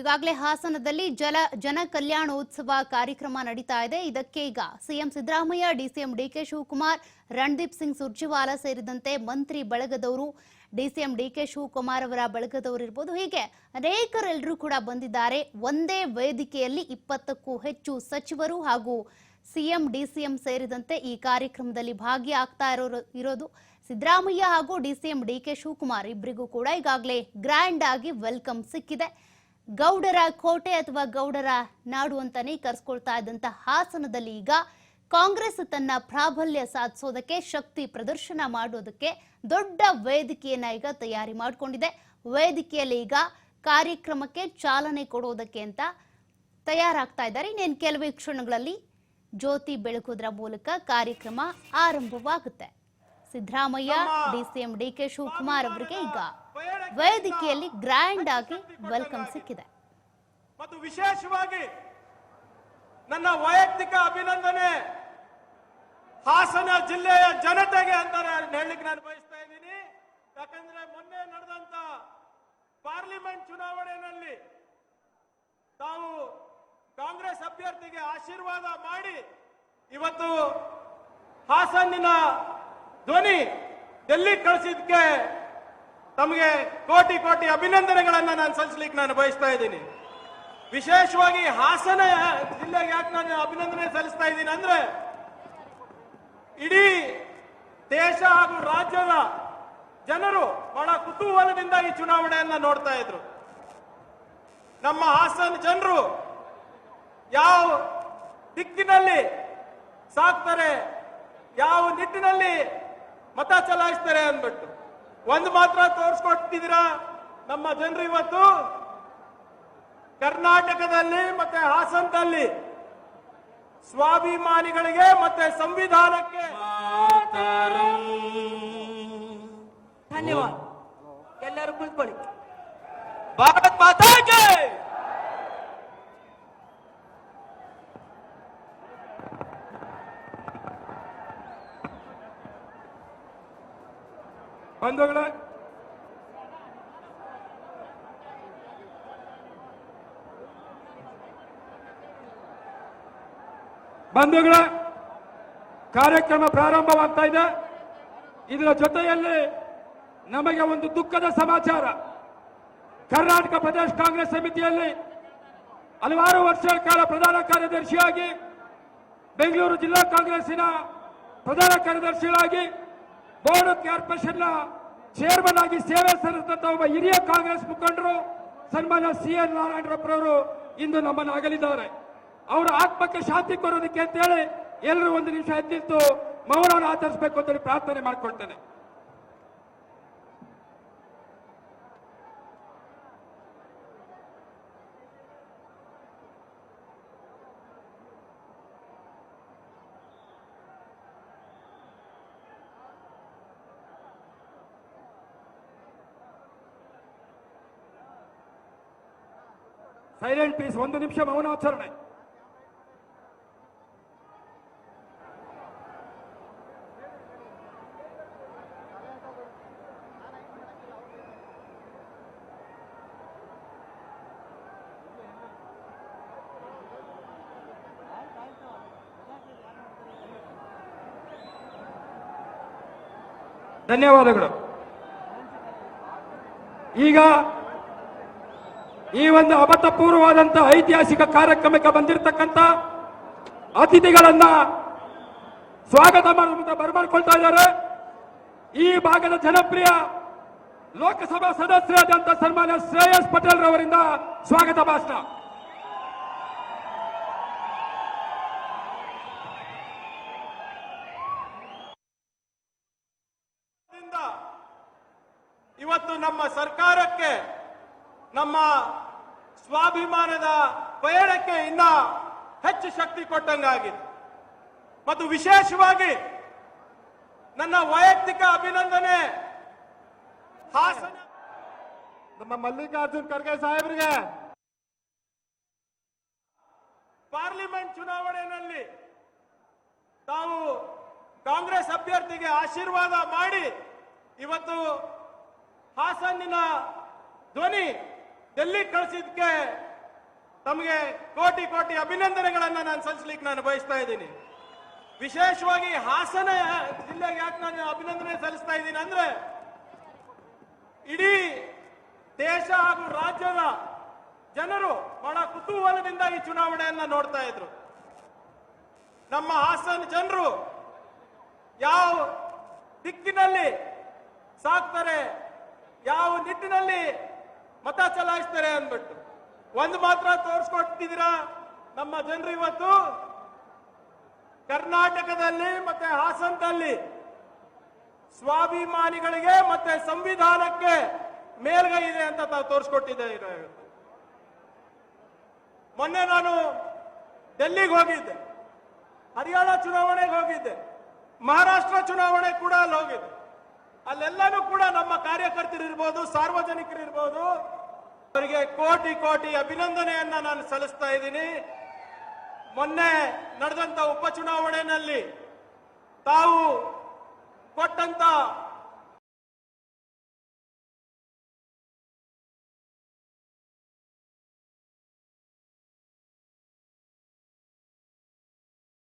ಈಗಾಗಲೇ ಹಾಸನದಲ್ಲಿ ಜಲ ಜನ ಕಲ್ಯಾಣೋತ್ಸವ ಕಾರ್ಯಕ್ರಮ ನಡೀತಾ ಇದೆ. ಇದಕ್ಕೆ ಈಗ CM Siddaramaiah DCM D K Shivakumar, Randeep Singh Surjewala ಸೇರಿದಂತೆ ಮಂತ್ರಿ ಬಳಗದವರು ಡಿಸಿಎಂ ಡಿಕೆ ಶಿವಕುಮಾರ್ ಅವರ ಬಳಗದವರು ಇರ್ಬೋದು. ಹೀಗೆ ಅನೇಕರೆಲ್ಲರೂ ಕೂಡ ಬಂದಿದ್ದಾರೆ. ಒಂದೇ ವೇದಿಕೆಯಲ್ಲಿ ಇಪ್ಪತ್ತಕ್ಕೂ ಹೆಚ್ಚು ಸಚಿವರು ಹಾಗೂ ಸಿಎಂ ಡಿಸಿಎಂ ಸೇರಿದಂತೆ ಈ ಕಾರ್ಯಕ್ರಮದಲ್ಲಿ ಭಾಗಿಯಾಗ್ತಾ ಇರೋ ಇರೋದು ಸಿದ್ದರಾಮಯ್ಯ ಹಾಗೂ ಡಿಸಿಎಂ ಡಿಕೆ ಶಿವಕುಮಾರ್ ಇಬ್ಬರಿಗೂ ಕೂಡ ಈಗಾಗಲೇ ಗ್ರ್ಯಾಂಡ್ ಆಗಿ ವೆಲ್ಕಮ್ ಸಿಕ್ಕಿದೆ. ಗೌಡರ ಕೋಟೆ ಅಥವಾ ಗೌಡರ ನಾಡು ಅಂತಾನೆ ಕರೆಸ್ಕೊಳ್ತಾ ಇದ್ದಂತ ಹಾಸನದಲ್ಲಿ ಈಗ ಕಾಂಗ್ರೆಸ್ ತನ್ನ ಪ್ರಾಬಲ್ಯ ಸಾಧಿಸೋದಕ್ಕೆ ಶಕ್ತಿ ಪ್ರದರ್ಶನ ಮಾಡೋದಕ್ಕೆ ದೊಡ್ಡ ವೇದಿಕೆಯನ್ನ ಈಗ ತಯಾರಿ ಮಾಡಿಕೊಂಡಿದೆ. ವೇದಿಕೆಯಲ್ಲಿ ಈಗ ಕಾರ್ಯಕ್ರಮಕ್ಕೆ ಚಾಲನೆ ಕೊಡೋದಕ್ಕೆ ಅಂತ ತಯಾರಾಗ್ತಾ ಇದ್ದಾರೆ. ಇನ್ನೇನು ಕೆಲವೇ ಕ್ಷಣಗಳಲ್ಲಿ ಜ್ಯೋತಿ ಬೆಳಕೋದ್ರ ಮೂಲಕ ಕಾರ್ಯಕ್ರಮ ಆರಂಭವಾಗುತ್ತೆ. ಸಿದ್ದರಾಮಯ್ಯ ಡಿಸಿಎಂ ಡಿಕೆ ಶಿವಕುಮಾರ್ ಅವರಿಗೆ ಈಗ ವೇದಿಕೆಯಲ್ಲಿ ಗ್ರ್ಯಾಂಡ್ ಆಗಿ ವೆಲ್ಕಮ್ ಸಿಕ್ಕಿದೆ. ಮತ್ತು ವಿಶೇಷವಾಗಿ ನನ್ನ ವೈಯಕ್ತಿಕ ಅಭಿನಂದನೆ ಹಾಸನ ಜಿಲ್ಲೆಯ ಜನತೆಗೆ ಅಂತ ಹೇಳಲಿಕ್ಕೆ ನಾನು ಬಯಸ್ತಾ ಇದ್ದೀನಿ. ಯಾಕಂದ್ರೆ ಮೊನ್ನೆ ನಡೆದಂತ ಪಾರ್ಲಿಮೆಂಟ್ ಚುನಾವಣೆಯಲ್ಲಿ ತಾವು ಕಾಂಗ್ರೆಸ್ ಅಭ್ಯರ್ಥಿಗೆ ಆಶೀರ್ವಾದ ಮಾಡಿ ಇವತ್ತು ಹಾಸನಿನ ಧ್ವನಿ ಡೆಲ್ಲಿ ಕಳಿಸಿದ್ಕೆ ತಮಗೆ ಕೋಟಿ ಕೋಟಿ ಅಭಿನಂದನೆಗಳನ್ನ ನಾನು ಸಲ್ಲಿಸಲಿಕ್ಕೆ ನಾನು ಬಯಸ್ತಾ ಇದ್ದೀನಿ. ವಿಶೇಷವಾಗಿ ಹಾಸನ ಜಿಲ್ಲೆಗೆ ಯಾಕೆ ನಾನು ಅಭಿನಂದನೆ ಸಲ್ಲಿಸ್ತಾ ಇದ್ದೀನಿ ಅಂದ್ರೆ, ಇಡೀ ದೇಶ ಹಾಗೂ ರಾಜ್ಯದ ಜನರು ಬಹಳ ಕುತೂಹಲದಿಂದ ಈ ಚುನಾವಣೆಯನ್ನ ನೋಡ್ತಾ ಇದ್ರು. ನಮ್ಮ ಹಾಸನ ಜನರು ಯಾವ ದಿಕ್ಕಿನಲ್ಲಿ ಸಾಕ್ತಾರೆ, ಯಾವ ನಿಟ್ಟಿನಲ್ಲಿ ಮತ ಚಲಾಯಿಸ್ತಾರೆ ಅಂದ್ಬಿಟ್ಟು. ಒಂದು ಮಾತ್ರ ತೋರಿಸ್ಕೊಟ್ಟಿದ್ದೀರಾ? ನಮ್ಮ ಜನರು ಇವತ್ತು ಕರ್ನಾಟಕದಲ್ಲಿ ಮತ್ತೆ ಹಾಸನದಲ್ಲಿ ಸ್ವಾಭಿಮಾನಿಗಳಿಗೆ ಮತ್ತೆ ಸಂವಿಧಾನಕ್ಕೆ ಧನ್ಯವಾದ. ಎಲ್ಲರೂ ಕುಳಿತುಕೊಳ್ಳಿ ಭಾರತ್ ಮಾತಾಗೆ ಬಂಧುಗಳೇ. ಬಂಧುಗಳ, ಕಾರ್ಯಕ್ರಮ ಪ್ರಾರಂಭವಾಗ್ತಾ ಇದೆ. ಇದರ ಜೊತೆಯಲ್ಲಿ ನಮಗೆ ಒಂದು ದುಃಖದ ಸಮಾಚಾರ. ಕರ್ನಾಟಕ ಪ್ರದೇಶ ಕಾಂಗ್ರೆಸ್ ಸಮಿತಿಯಲ್ಲಿ ಹಲವಾರು ವರ್ಷಗಳ ಕಾಲ ಪ್ರಧಾನ ಕಾರ್ಯದರ್ಶಿಯಾಗಿ, ಬೆಂಗಳೂರು ಜಿಲ್ಲಾ ಕಾಂಗ್ರೆಸ್ಸಿನ ಪ್ರಧಾನ ಕಾರ್ಯದರ್ಶಿಗಳಾಗಿ ಬೋರ್ಡ್ ಕಾರ್ಪೊರೇಷನ್ನ ಚೇರ್ಮನ್ ಆಗಿ ಸೇವೆ ಸಲ್ಲಿಸಿದಂತ ಒಬ್ಬ ಹಿರಿಯ ಕಾಂಗ್ರೆಸ್ ಮುಖಂಡರು ಸನ್ಮಾನ್ಯ ಸಿ ಎನ್ ನಾರಾಯಣರಪ್ಪರವರು ಇಂದು ನಮ್ಮನ್ನು ಅಗಲಿದ್ದಾರೆ ಅವರ ಆತ್ಮಕ್ಕೆ ಶಾಂತಿ ಕೊಡೋದಕ್ಕೆ ಅಂತೇಳಿ ಎಲ್ಲರೂ ಒಂದು ನಿಮಿಷ ಎದ್ದಿತ್ತು ಮೌನವನ್ನು ಆಚರಿಸಬೇಕು ಅಂತೇಳಿ ಪ್ರಾರ್ಥನೆ ಮಾಡ್ಕೊಳ್ತೇನೆ. ಸೈಲೆಂಟ್ ಪೀಸ್ ಒಂದು ನಿಮಿಷ ಮೌನಾಚರಣೆ. ಧನ್ಯವಾದಗಳು. ಈಗ ಈ ಒಂದು ಅಭೂತಪೂರ್ವವಾದಂತಹ ಐತಿಹಾಸಿಕ ಕಾರ್ಯಕ್ರಮಕ್ಕೆ ಬಂದಿರತಕ್ಕಂತ ಅತಿಥಿಗಳನ್ನ ಸ್ವಾಗತ ಬರಮಾಡ್ಕೊಳ್ತಾ ಇದ್ದಾರೆ. ಈ ಭಾಗದ ಜನಪ್ರಿಯ ಲೋಕಸಭಾ ಸದಸ್ಯರಾದಂತಹ ಸನ್ಮಾನ್ಯ ಶ್ರೇಯಸ್ ಪಟೇಲ್ ರವರಿಂದ ಸ್ವಾಗತ ಭಾಷಣ. ಇವತ್ತು ನಮ್ಮ ಸರ್ಕಾರಕ್ಕೆ ನಮ್ಮ ಸ್ವಾಭಿಮಾನದ ಪಯಣಕ್ಕೆ ಇನ್ನ ಹೆಚ್ಚು ಶಕ್ತಿ ಕೊಟ್ಟಂಗಾಗಿದೆ. ಮತ್ತು ವಿಶೇಷವಾಗಿ ನನ್ನ ವೈಯಕ್ತಿಕ ಅಭಿನಂದನೆ ಹಾಸನ ನಮ್ಮ ಮಲ್ಲಿಕಾರ್ಜುನ್ ಖರ್ಗೆ ಸಾಹೇಬರಿಗೆ. ಪಾರ್ಲಿಮೆಂಟ್ ಚುನಾವಣೆಯಲ್ಲಿ ತಾವು ಕಾಂಗ್ರೆಸ್ ಅಭ್ಯರ್ಥಿಗೆ ಆಶೀರ್ವಾದ ಮಾಡಿ ಇವತ್ತು ಹಾಸನ್ನಿನ ಧ್ವನಿ ಡೆಲ್ಲಿ ಕಳಿಸಿದ್ಕೆ? ತಮಗೆ ಕೋಟಿ ಕೋಟಿ ಅಭಿನಂದನೆಗಳನ್ನ ನಾನು ಸಲ್ಲಿಸ್ಲಿಕ್ಕೆ ನಾನು ಬಯಸ್ತಾ ಇದ್ದೀನಿ. ವಿಶೇಷವಾಗಿ ಹಾಸನ ಜಿಲ್ಲೆಗೆ ಯಾಕೆ ನಾನು ಅಭಿನಂದನೆ ಸಲ್ಲಿಸ್ತಾ ಇದ್ದೀನಿ ಅಂದ್ರೆ, ಇಡೀ ದೇಶ ಹಾಗೂ ರಾಜ್ಯದ ಜನರು ಬಹಳ ಕುತೂಹಲದಿಂದ ಈ ಚುನಾವಣೆಯನ್ನ ನೋಡ್ತಾ ಇದ್ರು. ನಮ್ಮ ಹಾಸನ ಜನರು ಯಾವ ದಿಕ್ಕಿನಲ್ಲಿ ಸಾಕ್ತಾರೆ, ಯಾವ ನಿಟ್ಟಿನಲ್ಲಿ ಮತ ಚಲಾಯಿಸ್ತಾರೆ ಅಂದ್ಬಿಟ್ಟು. ಒಂದು ಮಾತ್ರ ತೋರಿಸ್ಕೊಟ್ಟಿದ್ದೀರಾ? ನಮ್ಮ ಜನರು ಇವತ್ತು ಕರ್ನಾಟಕದಲ್ಲಿ ಮತ್ತೆ ಹಾಸನದಲ್ಲಿ ಸ್ವಾಭಿಮಾನಿಗಳಿಗೆ ಮತ್ತೆ ಸಂವಿಧಾನಕ್ಕೆ ಮೇಲ್ಗೈ ಇದೆ ಅಂತ ತಾವು ತೋರಿಸ್ಕೊಟ್ಟಿದ್ದೀರಾ. ಮೊನ್ನೆ ನಾನು ಡೆಲ್ಲಿಗೆ ಹೋಗಿದ್ದೆ. ಹರಿಯಾಣ ಚುನಾವಣೆಗೆ ಹೋಗಿದ್ದೆ. ಮಹಾರಾಷ್ಟ್ರ ಚುನಾವಣೆ ಕೂಡ ಅಲ್ಲಿ ಹೋಗಿದ್ದೆ ಅಲ್ಲೆಲ್ಲನೂ ಕೂಡ ನಮ್ಮ ಕಾರ್ಯಕರ್ತರು ಇರ್ಬೋದು, ಸಾರ್ವಜನಿಕರು ಇರ್ಬೋದು, ಅವರಿಗೆ ಕೋಟಿ ಕೋಟಿ ಅಭಿನಂದನೆಯನ್ನ ನಾನು ಸಲ್ಲಿಸ್ತಾ ಇದ್ದೀನಿ. ಮೊನ್ನೆ ನಡೆದಂತ ಉಪಚುನಾವಣೆಯಲ್ಲಿ ತಾವು ಕೊಟ್ಟಂತ